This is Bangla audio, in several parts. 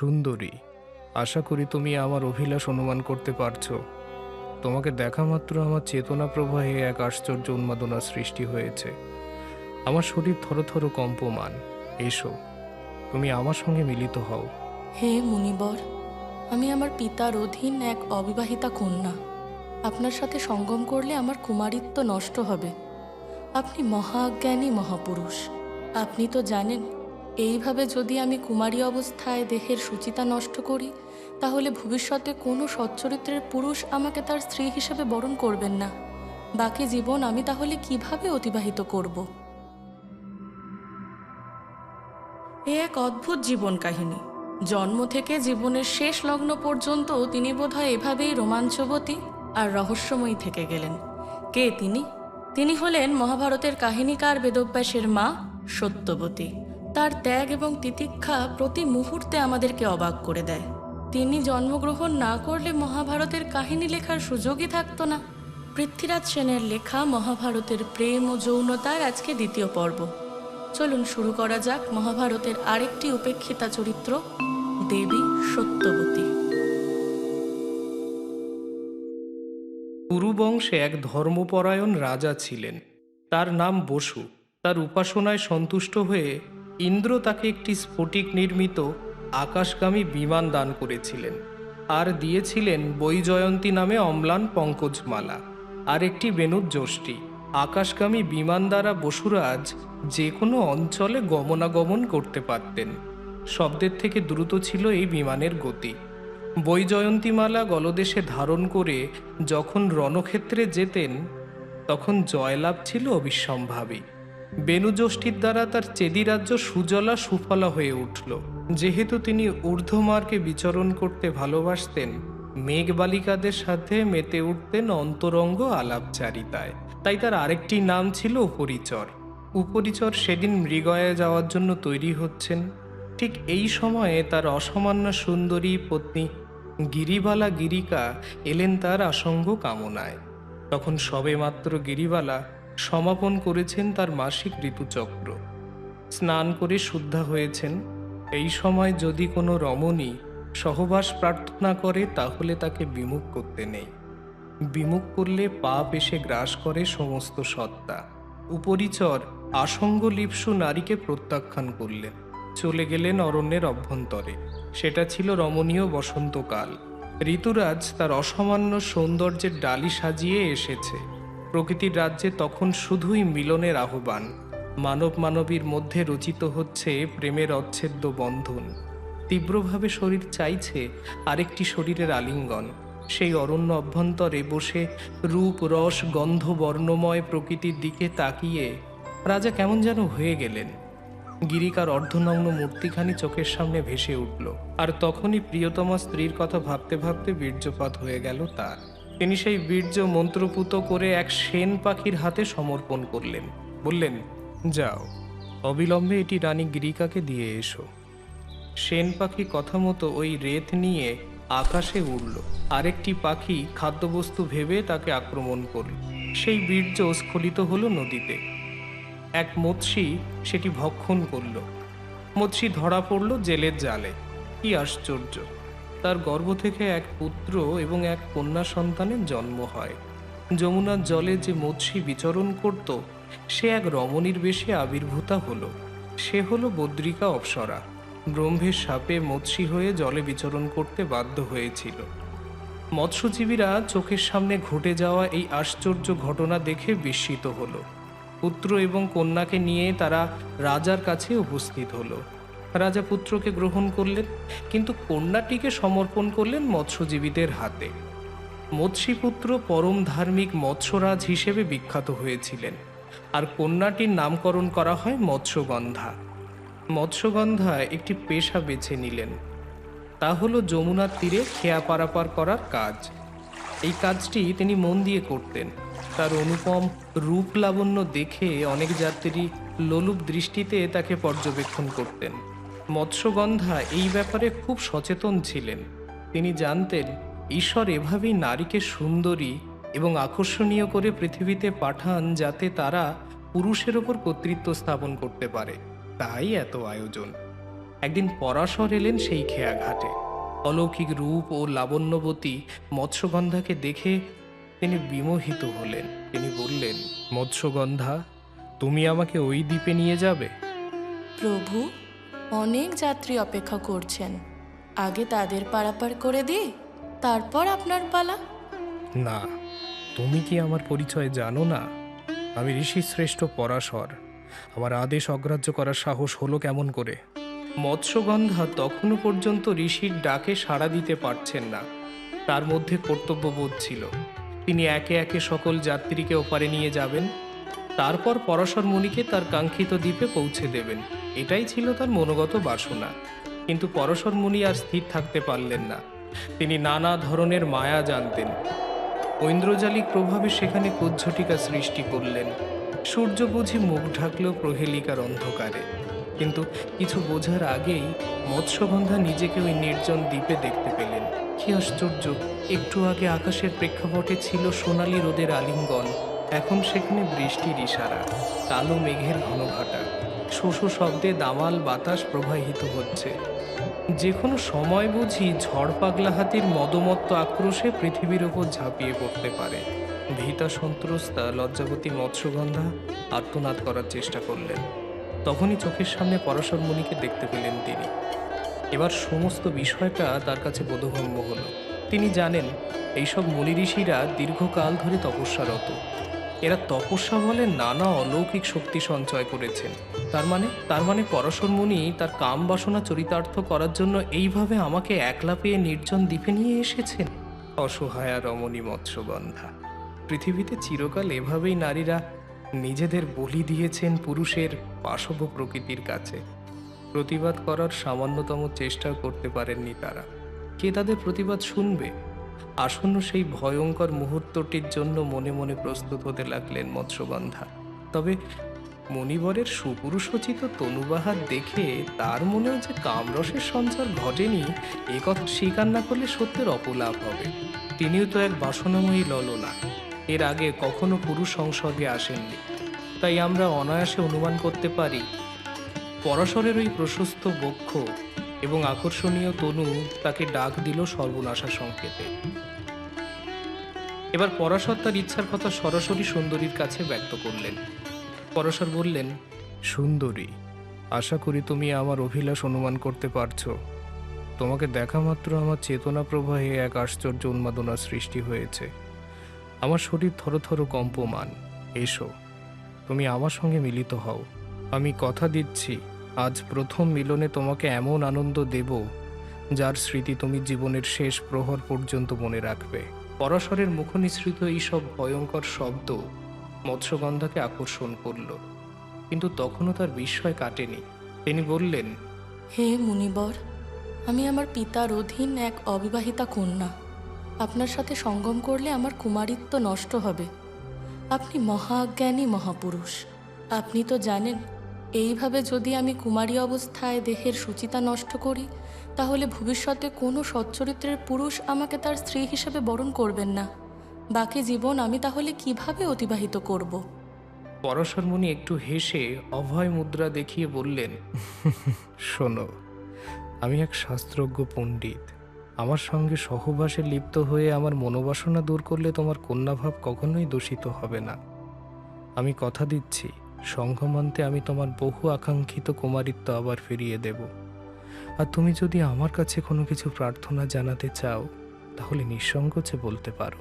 সুন্দরী। আশা করি তুমি আমার অভিলাষ অনুমান করতে পারছ। তোমাকে দেখা মাত্র আমার চেতনা প্রবাহে এক আশ্চর্য উন্মাদনার সৃষ্টি হয়েছে। আমার শরীর থরথর কম্পমান। এসো, তুমি আমার সঙ্গে মিলিত হও। হে মুনিবর, আমি আমার পিতার অধীন এক অবিবাহিতা কন্যা। আপনার সাথে সঙ্গম করলে আমার কুমারিত্ব নষ্ট হবে। আপনি মহাজ্ঞানী মহাপুরুষ। আপনি তো জানেন এইভাবে যদি আমি কুমারী অবস্থায় দেহের সুচিতা নষ্ট করি, তাহলে ভবিষ্যতে কোনো সচ্চরিত্রের পুরুষ আমাকে তার স্ত্রী হিসেবে বরণ করবেন না। বাকি জীবন আমি তাহলে কীভাবে অতিবাহিত করব? এ এক অদ্ভুত জীবন কাহিনী। জন্ম থেকে জীবনের শেষ লগ্ন পর্যন্ত তিনি বোধহয় এভাবেই রোমাঞ্চবতী আর রহস্যময়ী থেকে গেলেন। কে তিনি? তিনি হলেন মহাভারতের কাহিনীকার বেদব্যাসের মা সত্যবতী। তার ত্যাগ এবং তিতিক্ষা প্রতি মুহূর্তে আমাদেরকে অবাক করে দেয়। তিনি জন্মগ্রহণ না করলে মহাভারতের কাহিনী লেখার সুযোগই থাকতো না। পৃথ্বীরাজ সেনের লেখা মহাভারতের প্রেম ও যৌনতার আজকে দ্বিতীয় পর্ব। চলুন শুরু করা যাক মহাভারতের আরেকটি উপেক্ষিতা চরিত্র, দেবী সত্যবতী। কুরুবংশে এক ধর্মপরায়ণ রাজা ছিলেন। তার নাম বসু। তার উপাসনায় সন্তুষ্ট হয়ে ইন্দ্র তাকে একটি স্ফটিক নির্মিত আকাশগামী বিমান দান করেছিলেন আর দিয়েছিলেন বৈজয়ন্তী নামে অম্লান পঙ্কজমালা আর একটি বেনুর যষ্টি। আকাশগামী বিমান দ্বারা বসুরাজ যে কোনো অঞ্চলে গমনাগমন করতে পারতেন। শব্দের থেকে দ্রুত ছিল এই বিমানের গতি। বৈজয়ন্তীমালা গলদেশে ধারণ করে যখন রণক্ষেত্রে যেতেন, তখন জয়লাভ ছিল অবিসম্ভাবী। বেনুযষ্টির দ্বারা তার চেদি রাজ্য সুজলা সুফলা হয়ে উঠল। যেহেতু তিনি ঊর্ধ্বমার্গে বিচরণ করতে ভালোবাসতেন, মেঘবালিকাদের সাথে মেতে উঠতেন অন্তরঙ্গ আলাপচারিতায়। তাই তার আরেকটি নাম ছিল উপরিচর। উপরিচর সেদিন মৃগয়ে যাওয়ার জন্য তৈরি হচ্ছেন। ঠিক এই সময়ে তার অসামান্য সুন্দরী পত্নী গিরিবালা গিরিকা এলেন তার আসঙ্গ কামনায়। তখন সবেমাত্র গিরিবালা সমাপন করেছেন তার মাসিক ঋতুচক্র। স্নান করে শুদ্ধা হয়েছেন। এই সময় যদি কোনো রমণী সহবাস প্রার্থনা করে, তাহলে তাকে বিমুখ করতে নেই। বিমুখ করলে পাপ এসে গ্রাস করে সমস্ত সত্তা। উপরিচর আসঙ্গ লিপসু নারীকে প্রত্যাখ্যান করলেন। চলে গেলেন অরণ্যের অভ্যন্তরে। সেটা ছিল রমণীয় বসন্তকাল। ঋতুরাজ তার অসামান্য সৌন্দর্যের ডালি সাজিয়ে এসেছে। প্রকৃতির রাজ্যে তখন শুধুই মিলনের আহ্বান। মানব মানবীর মধ্যে রচিত হচ্ছে প্রেমের অচ্ছেদ্য বন্ধন। তীব্রভাবে শরীর চাইছে আরেকটি শরীরের আলিঙ্গন। সেই অরণ্য অভ্যন্তরে বসে রূপ, রস, গন্ধ, বর্ণময় প্রকৃতির দিকে তাকিয়ে রাজা কেমন যেন হয়ে গেলেন। গিরিকার অর্ধনগ্ন মূর্তিখানি চোখের সামনে ভেসে উঠল, আর তখনই প্রিয়তমা স্ত্রীর কথা ভাবতে ভাবতে বীর্যপাত হয়ে গেল তার। তিনি সেই বীর্য মন্ত্রপুত করে এক সেন পাখির হাতে সমর্পণ করলেন। বললেন, যাও, অবিলম্বে এটি রানী গিরিকাকে দিয়ে এসো। সেন পাখি কথা মতো ওই রেত নিয়ে আকাশে উড়ল। আরেকটি পাখি খাদ্যবস্তু ভেবে তাকে আক্রমণ করল। সেই বীর্য স্খলিত হলো নদীতে। এক মৎস্যী সেটি ভক্ষণ করল। মৎস্যী ধরা পড়ল জেলের জালে। কি আশ্চর্য! তার গর্ভ থেকে এক পুত্র এবং এক কন্যা সন্তানের জন্ম হয়। যমুনার জলে যে মৎস্যী বিচরণ করত, সে এক রমণীর বেশে আবির্ভূতা হলো। সে হলো বদ্রিকা অপ্সরা। ব্রহ্মের সাপে মৎস্যী হয়ে জলে বিচরণ করতে বাধ্য হয়েছিল। মৎস্যজীবীরা চোখের সামনে ঘটে যাওয়া এই আশ্চর্য ঘটনা দেখে বিস্মিত হলো। পুত্র এবং কন্যাকে নিয়ে তারা রাজার কাছে উপস্থিত হলো। রাজা পুত্রকে গ্রহণ করলেন, কিন্তু কন্যাটিকে সমর্পণ করলেন মৎস্যজীবীদের হাতে। মৎস্যপুত্র পরম ধার্মিক মৎস্যরাজ হিসেবে বিখ্যাত হয়েছিলেন, আর কন্যাটির নামকরণ করা হয় মৎস্যগন্ধা। মৎস্যগন্ধা একটি পেশা বেছে নিলেন। তা হলো যমুনার তীরে খেয়া পারাপার করার কাজ। এই কাজটি তিনি মন দিয়ে করতেন। তার অনুপম রূপ লাবণ্য দেখে অনেক যাত্রী লোলুপ দৃষ্টিতে তাকে পর্যবেক্ষণ করতেন। মৎস্যগন্ধা এই ব্যাপারে খুব সচেতন ছিলেন। তিনি জানতেন, ঈশ্বর এভাবেই নারীকে সুন্দরী এবং আকর্ষণীয় করে পৃথিবীতে পাঠান যাতে তারা পুরুষের ওপর কর্তৃত্ব স্থাপন করতে পারে। তাই এত আয়োজন। একদিন পরাশর এলেন সেই খেয়া ঘাটে অলৌকিক রূপ ও লাবণ্যবতী মৎস্যগন্ধাকে দেখে তিনি বিমোহিত হলেন। তিনি বললেন, মৎস্যগন্ধা, তুমি আমাকে ওই দ্বীপে নিয়ে যাবে? প্রভু অনেক যাত্রী অপেক্ষা করছেন। আগে তাদের পারাপার করে দিই, তারপর আপনার পালা। না, তুমি কি আমার পরিচয় জানো না? আমি ঋষি শ্রেষ্ঠ পরাশর। আমার আদেশ অগ্রাহ্য করার সাহস হলো কেমন করে? মৎস্যগন্ধা তখনও পর্যন্ত ঋষির ডাকে সাড়া দিতে পারছেন না। তার মধ্যে কর্তব্যবোধ ছিল। তিনি একে একে সকল যাত্রীকে ওপারে নিয়ে যাবেন, তারপর পরাশর মুনিকে তার কাঙ্ক্ষিত দ্বীপে পৌঁছে দেবেন। এটাই ছিল তার মনোগত বাসনা। কিন্তু পরশর মুনি আর স্থির থাকতে পারলেন না। তিনি নানা ধরনের মায়া জানতেন। ঐন্দ্রজালিক প্রভাবে সেখানে কুজ্ঝটিকা সৃষ্টি করলেন। সূর্য বুঝি মুখ ঢাকল প্রহেলিকার অন্ধকারে। কিন্তু কিছু বোঝার আগেই মৎস্যগন্ধা নিজেকে ওই নির্জন দ্বীপে দেখতে পেলেন। কি আশ্চর্য, একটু আগে আকাশের প্রেক্ষাপটে ছিল সোনালি রোদের আলিঙ্গন। এখন সেখানে বৃষ্টির ইশারা, কালো মেঘের ঘনঘটা। শোষো শব্দে দামাল বাতাস প্রবাহিত হচ্ছে। যে কোনো সময় বুঝি ঝড় পাগলা হাতির মদমত্ত আক্রোশে পৃথিবীর ওপর ঝাঁপিয়ে পড়তে পারে। ভীতা সন্ত্রস্তা লজ্জাবতী মৎস্যগন্ধা আত্মনাদ করার চেষ্টা করলেন। তখনই চোখের সামনে পরাশর মুনিকে দেখতে পেলেন তিনি। এবার সমস্ত বিষয়টা তার কাছে বোধগম্য হলো। তিনি জানেন, এইসব মুনি ঋষিরা দীর্ঘকাল ধরে তপস্যারত। এরা তপস্যা বলে নানা অলৌকিক শক্তি সঞ্চয় করেছেন তার মানে তার মানে পরাশর মুনি তার কাম বাসনা চরিতার্থ করার জন্য এইভাবে আমাকে একলা পেয়ে নির্জন দ্বীপে নিয়ে এসেছেন। অসহায়া রমণী মৎস্যগন্ধা, পৃথিবীতে চিরকাল এভাবেই নারীরা নিজেদের বলি দিয়েছেন পুরুষের পাশব প্রকৃতির কাছে। প্রতিবাদ করার সামান্যতম চেষ্টা করতে পারেননি তারা। কে তাদের প্রতিবাদ শুনবে? আসন্ন সেই ভয়ঙ্কর মুহূর্তটির জন্য মনে মনে প্রস্তুত হতে লাগলেন মৎস্যগন্ধা। তবে মণিবরের সুপুরুষোচিত তনুবাহার দেখে তার মনেও যে কামরসের সঞ্চার ঘটেনি, এ কথা স্বীকার না করলে সত্যের অপলাভ হবে। তিনিও তো এক বাসনাময়ী ললনা। এর আগে কখনো পুরুষ সংসর্গে আসেননি। তাই আমরা অনায়াসে অনুমান করতে পারি, পরাশরের ওই প্রশস্ত বক্ষ এবং আকর্ষণীয় তনু তাকে ডাক দিল সর্বনাশা সংকেতে। এবার পরাশর তার ইচ্ছার কথা সরাসরি সুন্দরীর কাছে ব্যক্ত করলেন। পরাশর বললেন, সুন্দরী, আশা করি তুমি আমার অভিলাষ অনুমান করতে পারছ। তোমাকে দেখা মাত্র আমার চেতনা প্রবাহে এক আশ্চর্য উন্মাদনার সৃষ্টি হয়েছে। আমার শরীর থরথর কম্পমান। এসো, তুমি আমার সঙ্গে মিলিত হও। আমি কথা দিচ্ছি আজ প্রথম মিলনে তোমাকে এমন আনন্দ দেব, যার স্মৃতি তুমি জীবনের শেষ প্রহর পর্যন্ত মনে রাখবে। পরশরের মুখনিসৃত এইসব ভয়ঙ্কর শব্দ মৎস্যগন্ধাকে আকর্ষণ করল, কিন্তু তখনও তার বিস্ময় কাটেনি। তিনি বললেন, হে মুনিবর, আমি আমার পিতার অধীন এক অবিবাহিতা কন্যা। আপনার সাথে সঙ্গম করলে আমার কুমারিত্ব নষ্ট হবে। আপনি মহাজ্ঞানী মহাপুরুষ। আপনি তো জানেন এইভাবে যদি আমি কুমারী অবস্থায় দেহের সুচিতা নষ্ট করি, তাহলে ভবিষ্যতে কোনো সচ্চরিত্রের পুরুষ আমাকে তার স্ত্রী হিসেবে বরণ করবেন না। বাকি জীবন আমি তাহলে কীভাবে অতিবাহিত করব? পরশরমণি একটু হেসে অভয় মুদ্রা দেখিয়ে বললেন, শোনো, আমি এক শাস্ত্রজ্ঞ পণ্ডিত। আমার সঙ্গে সহবাসে লিপ্ত হয়ে আমার মনোবাসনা দূর করলে তোমার কন্যাভাব কখনোই দূষিত হবে না। আমি কথা দিচ্ছি সংঘমান্তে আমি তোমার বহু আকাঙ্ক্ষিত কুমারিত্ব আবার ফিরিয়ে দেব। আর তুমি যদি আমার কাছে কোনো কিছু প্রার্থনা জানাতে চাও, তাহলে নিঃসংকোচে বলতে পারো।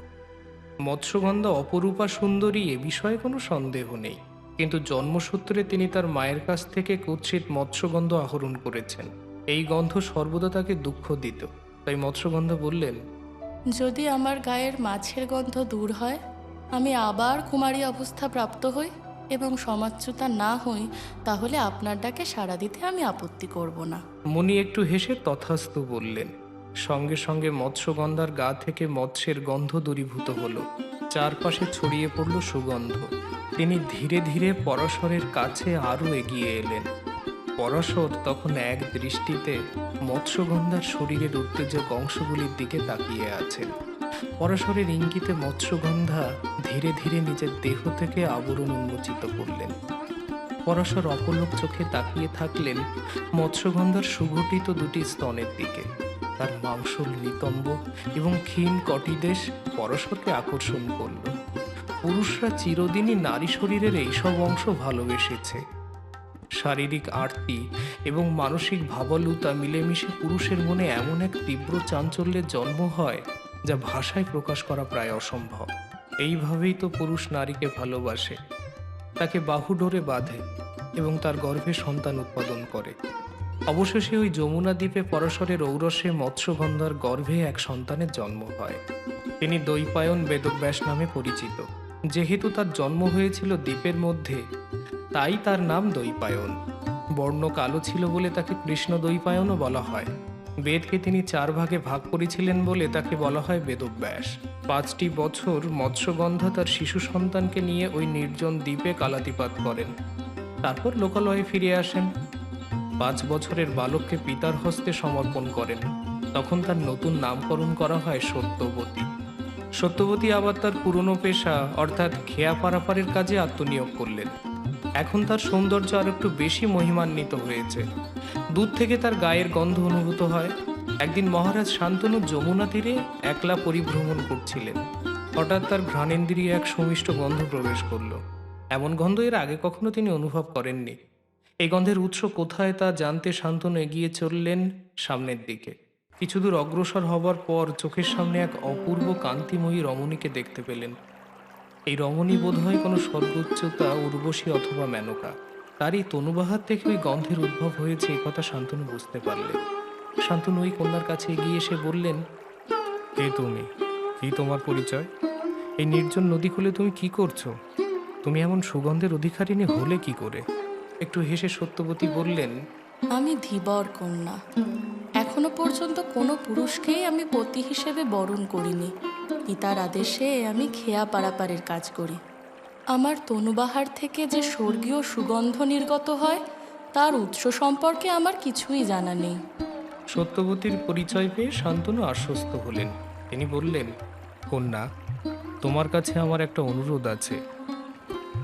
মৎস্যগন্ধা অপরূপা সুন্দরী এ বিষয়ে কোনো সন্দেহ নেই। কিন্তু জন্মসূত্রে তিনি তার মায়ের কাছ থেকে কুৎসিত মৎস্যগন্ধ আহরণ করেছেন। এই গন্ধ সর্বদা তাকে দুঃখ দিত। তাই মৎস্যগন্ধ বললেন, যদি আমার গায়ের মাছের গন্ধ দূর হয়, আমি আবার কুমারী অবস্থা প্রাপ্ত হই? এবং সমাচ্যুতা না হই, তাহলে আপনার ডাকে সাড়া দিতে আমি আপত্তি করব না। মুনি একটু হেসে তথাস্তু বললেন, সঙ্গে সঙ্গে মৎস্যগন্ধার গা থেকে মৎস্যের গন্ধ দূরীভূত হলো। চারপাশে ছড়িয়ে পড়ল সুগন্ধ। তিনি ধীরে ধীরে পরশরের কাছে আরও এগিয়ে এলেন। পরশর তখন এক দৃষ্টিতে মৎস্যগন্ধার শরীরের উত্তেজক অংশগুলির দিকে তাকিয়ে আছেন। পরশরের ইঙ্গিতে মৎস্যগন্ধা ধীরে ধীরে নিজের দেহ থেকে আবরণ উন্মোচিত করলেন। পরশর অপলক চোখে তাকিয়ে থাকলেন মৎস্যগন্ধার সুগঠিত দুটি স্তনের দিকে। তার মাংসল নিতম্ব এবং ক্ষীণ কটিদেশ পরশরকে আকর্ষণ করল। পুরুষরা চিরদিনই নারী শরীরের এইসব অংশ ভালোবেসেছে। শারীরিক আরতি এবং মানসিক ভাবলুতা মিলেমিশে পুরুষের মনে এমন এক তীব্র চাঞ্চল্যের জন্ম হয় যা ভাষায় প্রকাশ করা প্রায় অসম্ভব। এইভাবেই তো পুরুষ নারীকে ভালোবাসে, তাকে বাহু ডোরে বাঁধে এবং তার গর্ভে সন্তান উৎপাদন করে। অবশেষে ওই যমুনা দ্বীপে পরশরের ঔরসে মৎস্যগন্ধার গর্ভে এক সন্তানের জন্ম হয়। তিনি দৈপায়ন বেদব্যাস নামে পরিচিত। যেহেতু তার জন্ম হয়েছিল দ্বীপের মধ্যে, তাই তার নাম দৈপায়ন বর্ণ কালো ছিল বলে তাকে কৃষ্ণ দৈপায়নও বলা হয়। বেদকে তিনি চার ভাগে ভাগ করেছিলেন বলে তাকে বলা হয় বেদব্যাস। পাঁচটি বছর মৎস্যগন্ধা তার শিশু সন্তানকে নিয়ে ওই নির্জন দ্বীপে কালাতিপাত করেন। তারপর লোকালয়ে ফিরে আসেন। পাঁচ বছরের বালককে পিতার হস্তে সমর্পণ করেন। তখন তার নতুন নামকরণ করা হয় সত্যবতী। সত্যবতী আবার তার পুরনো পেশা, অর্থাৎ খেয়া পারাপারের কাজে আত্মনিয়োগ করলেন। এখন তার সৌন্দর্য আর একটু বেশি মহিমান্বিত হয়েছে। দূর থেকে তার গায়ের গন্ধ অনুভূত হয়। একদিন মহারাজ শান্তনু যমুনা তীরে একলা পরিভ্রমণ করছিলেন। হঠাৎ তার ঘ্রাণেন্দ্রিয়ে এক সুমিষ্ট গন্ধ প্রবেশ করল। এমন গন্ধ এর আগে কখনো তিনি অনুভব করেননি। এই গন্ধের উৎস কোথায় তা জানতে শান্তনু এগিয়ে চললেন সামনের দিকে। কিছু দূর অগ্রসর হবার পর চোখের সামনে এক অপূর্ব কান্তিময়ী রমণীকে দেখতে পেলেন। এই রমণী বোধহয় কোনো সর্বোচ্চতা উর্বশী অথবা মেনকা। তারই তনুবাহার থেকে ওই গন্ধের উদ্ভব হয়েছে এই কথা শান্তনু বুঝতে পারলেন। শান্তনু ওই কন্যার কাছে এগিয়ে এসে বললেন কে তুমি? কি তোমার পরিচয়? এই নির্জন নদী খুলে তুমি কি করছ? তুমি এমন সুগন্ধের অধিকারিণী হলে কি করে? একটু হেসে সত্যবতী বললেন আমি ধীবর কন্যা। এখনও পর্যন্ত কোনো পুরুষকেই আমি পতি হিসেবে বরণ করিনি। পিতার আদেশে আমি খেয়া পারাপারের কাজ করি। আমার তনুবাহার থেকে যে স্বর্গীয় সুগন্ধ নির্গত হয় তার উৎস সম্পর্কে আমার কিছুই জানা নেই। সত্যবতীর পরিচয় পেয়ে শান্তনু আশ্বস্ত হলেন। তিনি বললেন কন্যা তোমার কাছে আমার একটা অনুরোধ আছে।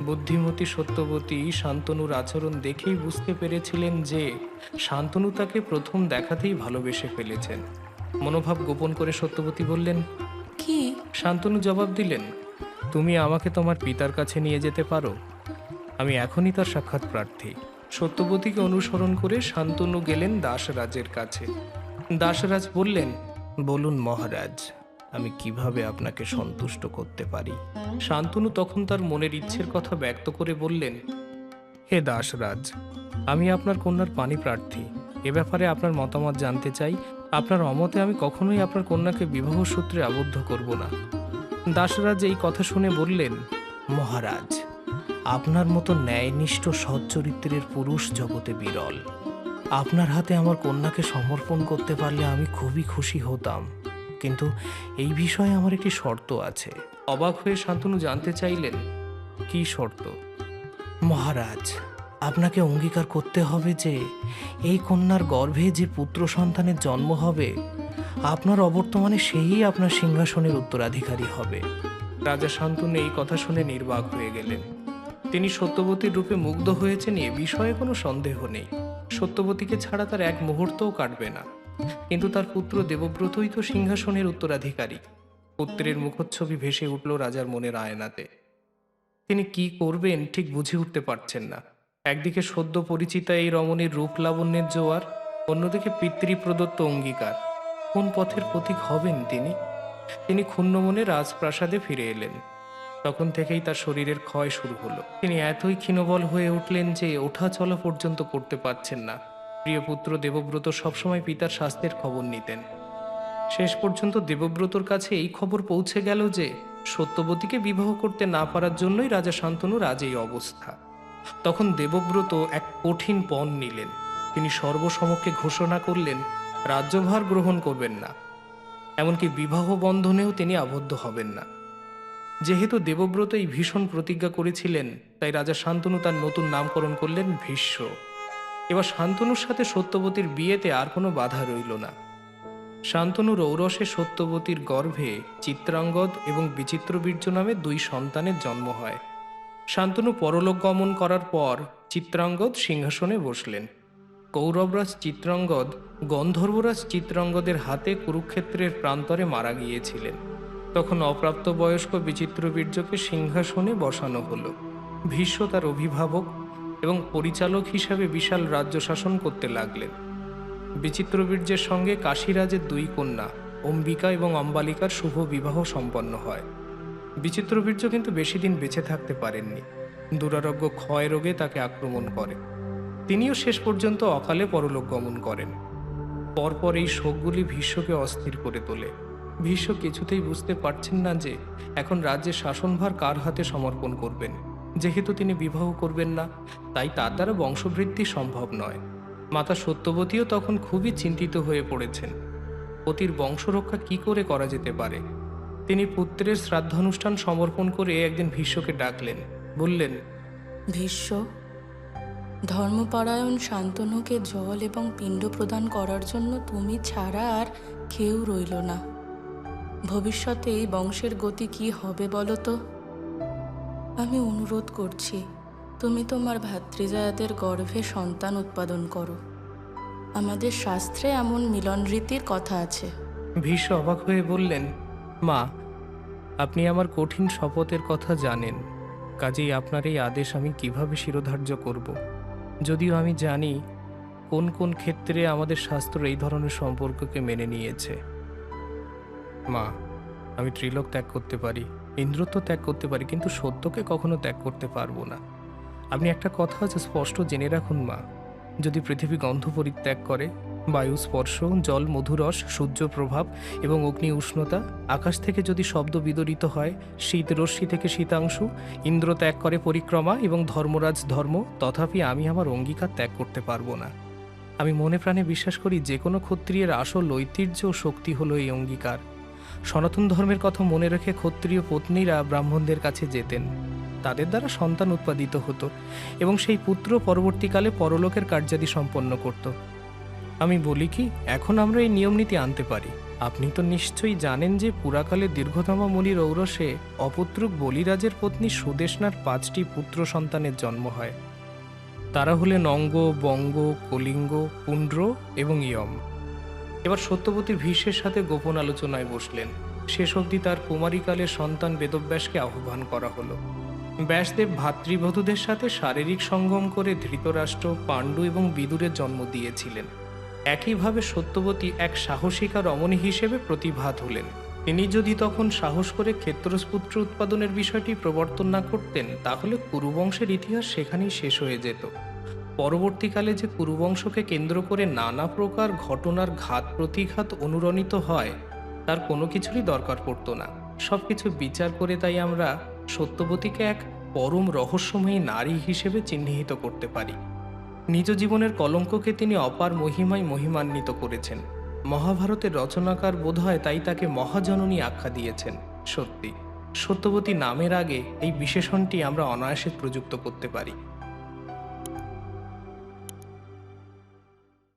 বুদ্ধিমতী সত্যবতী শান্তনুর আচরণ দেখেই বুঝতে পেরেছিলেন যে শান্তনু তাকে প্রথম দেখাতেই ভালোবেসে ফেলেছেন। মনোভাব গোপন করে সত্যবতী বললেন কি? শান্তনু জবাব দিলেন তুমি আমাকে তোমার পিতার কাছে নিয়ে যেতে পারো। আমি এখনই তার সাক্ষাৎ প্রার্থী। সত্যবতীকে অনুসরণ করে শান্তনু গেলেন দাসরাজের কাছে। দাসরাজ বললেন, বলুন মহারাজ, আমি কীভাবে আপনাকে সন্তুষ্ট করতে পারি? শান্তনু তখন তার মনের ইচ্ছের কথা ব্যক্ত করে বললেন, হে দাসরাজ, আমি আপনার কন্যার পানি প্রার্থী। এ ব্যাপারে আপনার মতামত জানতে চাই। আপনার অমতে আমি কখনোই আপনার কন্যাকে বিবাহ সূত্রে আবদ্ধ করব না। দাসরাজ এই কথা শুনে বললেন, মহারাজ, আপনার মতো ন্যায়নিষ্ঠ সচ্চরিত্রের পুরুষ জগতে বিরল। আপনার হাতে আমার কন্যাকে সমর্পণ করতে পারলে আমি খুবই খুশি হতাম। কিন্তু এই বিষয়ে আমার একটি শর্ত আছে। অবাক হয়ে শান্তনু জানতে চাইলেন, কি শর্ত? মহারাজ, আপনাকে অঙ্গীকার করতে হবে যে, এই কন্যার গর্ভে যে পুত্র সন্তানের জন্ম হবে আপনার অবর্তমানে সেই আপনার সিংহাসনের উত্তরাধিকারী হবে। রাজা শান্তনু এই কথা শুনে নির্বাক হয়ে গেলেন। তিনি সত্যবতীর রূপে মুগ্ধ হয়েছেন এ বিষয়ে কোনো সন্দেহ নেই। সত্যবতীকে ছাড়া তার এক মুহূর্তও কাটবে না। কিন্তু তার পুত্র দেবব্রতই তো সিংহাসনের উত্তরাধিকারী। পুত্রের মুখচ্ছবি ভেসে উঠল রাজার মনের আয়নাতে। তিনি কি করবেন ঠিক বুঝে উঠতে পারছেন না। একদিকে সদ্য পরিচিতা এই রমণীর রূপ লাবণ্যের জোয়ার, অন্যদিকে পিতৃ প্রদত্ত অঙ্গীকার। কোন পথের প্রতীক হবেন তিনি? তিনি ক্ষুণ্ণ মনে রাজপ্রাসাদে ফিরে এলেন। তখন থেকেই তার শরীরের ক্ষয় শুরু হলো। তিনি এতই ক্ষীণবল হয়ে উঠলেন যে ওঠা চলা পর্যন্ত করতে পারছেন না। প্রিয় পুত্র, দেবব্রত সবসময় পিতার স্বাস্থ্যের খবর নিতেন। শেষ পর্যন্ত দেবব্রতর কাছে এই খবর পৌঁছে গেল যে সত্যবতীকে বিবাহ করতে না পারার জন্যই রাজা শান্তনুর আজ এই অবস্থা। তখন দেবব্রত এক কঠিন পণ নিলেন। তিনি সর্বসমক্ষে ঘোষণা করলেন রাজ্যভার গ্রহণ করবেন না, এমনকি বিবাহ বন্ধনেও তিনি আবদ্ধ হবেন না। যেহেতু দেবব্রত এই ভীষণ প্রতিজ্ঞা করেছিলেন, তাই রাজা শান্তনু তার নতুন নামকরণ করলেন ভীষ্ম। এবার শান্তনুর সাথে সত্যবতীর বিয়েতে আর কোনো বাধা রইল না। শান্তনুর ঔরসে সত্যবতীর গর্ভে চিত্রাঙ্গদ এবং বিচিত্রবীর্য নামে দুই সন্তানের জন্ম হয়। শান্তনু পরলোক গমন করার পর চিত্রাঙ্গদ সিংহাসনে বসলেন। কৌরবরাজ চিত্রাঙ্গদ গন্ধর্বরাজ চিত্রাঙ্গদের হাতে কুরুক্ষেত্রের প্রান্তরে মারা গিয়েছিলেন। তখন অপ্রাপ্ত অপ্রাপ্তবয়স্ক বিচিত্রবীর্যকে সিংহাসনে বসানো হলো। ভীষ্ম তার অভিভাবক এবং পরিচালক হিসাবে বিশাল রাজ্য শাসন করতে লাগলেন। বিচিত্রবীর্যের সঙ্গে কাশীরাজের দুই কন্যা, অম্বিকা এবং অম্বালিকার শুভ বিবাহ সম্পন্ন হয়। বিচিত্রবীর্য কিন্তু বেশি দিন বেঁচে থাকতে পারেননি। দুরারোগ্য ক্ষয় রোগে তাকে আক্রমণ করে। তিনিও শেষ পর্যন্ত অকালে পরলোক গমন করেন। পরপর এই শোকগুলি ভীষ্মকে অস্থির করে তোলে। ভীষ্ম কিছুতেই বুঝতে পারছেন না যে এখন রাজ্যের শাসনভার কার হাতে সমর্পণ করবেন। যেহেতু তিনি বিবাহ করবেন না, তাই তার দ্বারা বংশবৃদ্ধি সম্ভব নয়। মাতা সত্যবতীও তখন খুবই চিন্তিত হয়ে পড়েছেন। পতির বংশরক্ষা কি করে করা যেতে পারে? তিনি পুত্রের শ্রাদ্ধানুষ্ঠান সমর্পণ করে একদিন ভীষ্মকে ডাকলেন। বললেন, ভীষ্ম ধর্মপরায়ণ শান্তনুকে জল এবং পিণ্ড প্রদান করার জন্য তুমি ছাড়া আর কেউ রইল না। ভবিষ্যতে এই বংশের গতি কি হবে বলো তো? আমি অনুরোধ করছি, তুমি তোমার ভাতৃজায়াদের গর্ভে সন্তান উৎপাদন করো। আমাদের শাস্ত্রে এমন মিলন রীতির কথা আছে। ভীষ্ম অবাক হয়ে বললেন, মা, আপনি আমার কঠিন শপথের কথা জানেন। কাজেই আপনার এই আদেশ আমি কীভাবে শিরোধার্য করব? যদিও আমি জানি কোন কোন ক্ষেত্রে আমাদের শাস্ত্র এই ধরনের সম্পর্ককে মেনে নিয়েছে। মা, আমি ত্রিলোক ত্যাগ করতে পারি ইন্দ্রত্ব ত্যাগ করতে পারি, কিন্তু সত্যকে কখনো ত্যাগ করতে পারব না। আপনি একটা কথা আছে স্পষ্ট জেনে রাখুন, মা। যদি পৃথিবী গন্ধ পরিত্যাগ করে বায়ু স্পর্শ, জল, মধুরস, সূর্য প্রভাব এবং অগ্নি উষ্ণতা, আকাশ থেকে যদি শব্দ বিদরিত হয়, শীত রশ্মি থেকে শীতাংশু, ইন্দ্র ত্যাগ করে পরিক্রমা এবং ধর্মরাজ ধর্ম, তথাপি আমি আমার অঙ্গীকার ত্যাগ করতে পারব না। আমি মনে প্রাণে বিশ্বাস করি যে কোনো ক্ষত্রিয়ের আসল ঐতিহ্য ও শক্তি হলো এই অঙ্গীকার। সনাতন ধর্মের কথা মনে রেখে ক্ষত্রিয় পত্নীরা ব্রাহ্মণদের কাছে যেতেন। তাদের দ্বারা সন্তান উৎপাদিত হতো এবং সেই পুত্র পরবর্তীকালে পরলোকের কার্যাদি সম্পন্ন করত। আমি বলি কি, এখন আমরা এই নিয়ম নীতি আনতে পারি। আপনি তো নিশ্চয়ই জানেন যে পুরাকালে দীর্ঘতম মুনির ঔরসে অপুত্রুক বলিরাজের পত্নী সুদেশনার পাঁচটি পুত্র সন্তানের জন্ম হয়। তারা হলেন অঙ্গ, বঙ্গ, কলিঙ্গ পুণ্ড্র এবং ইয়ম। এবার সত্যবতী ভীষের সাথে গোপন আলোচনায় বসলেন। শেষ অবধি তার কুমারীকালের সন্তান বেদব্যাসকে আহ্বান করা হলো। ব্যাসদেব ভাতৃবধূদের সাথে শারীরিক সঙ্গম করে ধৃতরাষ্ট্র, পাণ্ডু এবং বিদুরের জন্ম দিয়েছিলেন। একইভাবে সত্যবতী এক সাহসিকা রমণী হিসেবে প্রতিভাত হলেন। তিনি যদি তখন সাহস করে ক্ষেত্রস্পুত্র উৎপাদনের বিষয়টি প্রবর্তন না করতেন, তাহলে কুরুবংশের ইতিহাস সেখানেই শেষ হয়ে যেত। পরবর্তীকালে যে কুরুবংশকে কেন্দ্র করে নানা প্রকার ঘটনার ঘাত প্রতিঘাত অনুরণিত হয়, তার কোনো কিছুরই দরকার পড়তো না। সব কিছু বিচার করে তাই আমরা সত্যবতীকে এক পরম রহস্যময়ী নারী হিসেবে চিহ্নিত করতে পারি। নিজ জীবনের কলঙ্ককে তিনি অপার মহিমায় মহিমান্বিত করেছেন। মহাভারতের রচনাকার বোধ হয় তাই তাকে মহাজননী আখ্যা দিয়েছেন। সত্যি, সত্যবতী নামের আগে এই বিশেষণটি আমরা অনায়াসে প্রযুক্ত করতে পারি।